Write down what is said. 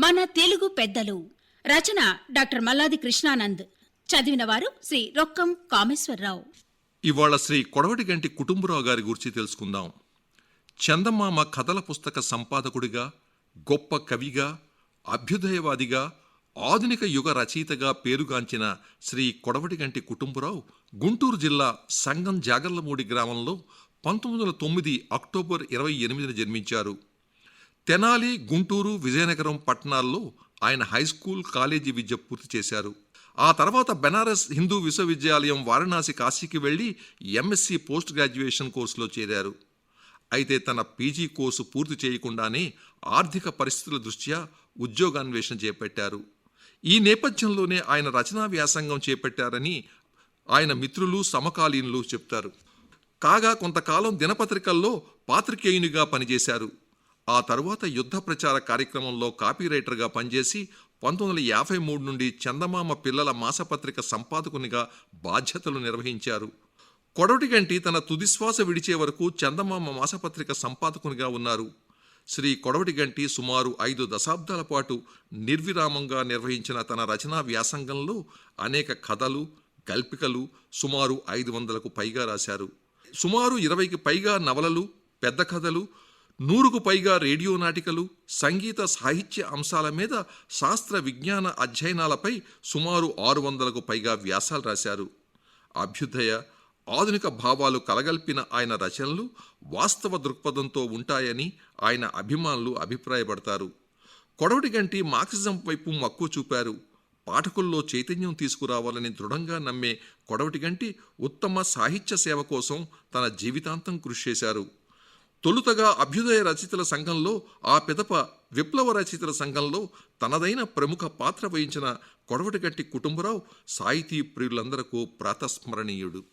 మన తెలుగు పెద్దలు. రచన డాక్టర్ మల్లాది కృష్ణానంద్. చదివిన వారు శ్రీ రొక్కం కామేశ్వరరావు. ఇవాళ శ్రీ కొడవటిగంటి కుటుంబరావు గారి గురించి తెలుసుకుందాం. చందమామ కథల పుస్తక సంపాదకుడిగా గొప్ప కవిగా అభ్యుదయవాదిగా ఆధునిక యుగ రచయితగా పేరుగాంచిన శ్రీ కొడవటిగంటి కుటుంబరావు గుంటూరు జిల్లా సంగం జాగర్లమూడి గ్రామంలో పంతొమ్మిది వందల తొమ్మిది అక్టోబర్ ఇరవై ఎనిమిదిన జన్మించారు. తెనాలి గుంటూరు విజయనగరం పట్టణాల్లో ఆయన హైస్కూల్ కాలేజీ విద్య పూర్తి చేశారు. ఆ తర్వాత బెనారస్ హిందూ విశ్వవిద్యాలయం వారణాసి కాశీకి వెళ్ళి ఎంఎస్సి పోస్ట్ గ్రాడ్యుయేషన్ కోర్సులో చేరారు. అయితే తన పీజీ కోర్సు పూర్తి చేయకుండానే ఆర్థిక పరిస్థితుల దృష్ట్యా ఉద్యోగాన్వేషణ చేపట్టారు. ఈ నేపథ్యంలోనే ఆయన రచనా వ్యాసంగం చేపట్టారని ఆయన మిత్రులు సమకాలీనులు చెప్తారు. కాగా కొంతకాలం దినపత్రికల్లో పాత్రికేయునిగా పనిచేశారు. ఆ తరువాత యుద్ధ ప్రచార కార్యక్రమంలో కాపీరైటర్గా పనిచేసి పంతొమ్మిది వందల యాభై మూడు నుండి చందమామ పిల్లల మాసపత్రిక సంపాదకునిగా బాధ్యతలు నిర్వహించారు. కొడవటిగంటి తన తుదిశ్వాస విడిచే వరకు చందమామ మాసపత్రిక సంపాదకునిగా ఉన్నారు. శ్రీ కొడవటిగంటి సుమారు ఐదు దశాబ్దాల పాటు నిర్విరామంగా నిర్వహించిన తన రచనా వ్యాసంగంలో అనేక కథలు కల్పికలు సుమారు ఐదు వందలకు పైగా రాశారు. సుమారు ఇరవైకి పైగా నవలలు పెద్ద కథలు నూరుకు పైగా రేడియో నాటికలు సంగీత సాహిత్య అంశాల మీద శాస్త్ర విజ్ఞాన అధ్యయనాలపై సుమారు ఆరు వందలకు పైగా వ్యాసాలు రాశారు. అభ్యుదయ ఆధునిక భావాలు కలగల్పిన ఆయన రచనలు వాస్తవ దృక్పథంతో ఉంటాయని ఆయన అభిమానులు అభిప్రాయపడతారు. కొడవటిగంటి మార్క్సిజం వైపు మక్కువ చూపారు. పాఠకుల్లో చైతన్యం తీసుకురావాలని దృఢంగా నమ్మే కొడవటిగంటి ఉత్తమ సాహిత్య సేవ కోసం తన జీవితాంతం కృషి చేశారు. తొలుతగా అభ్యుదయ రచయితల సంఘంలో ఆ పిదప విప్లవ రచయితల సంఘంలో తనదైన ప్రముఖ పాత్ర వహించిన కొడవటిగట్టి కుటుంబరావు సాహితీ ప్రియులందరకు ప్రాతస్మరణీయుడు.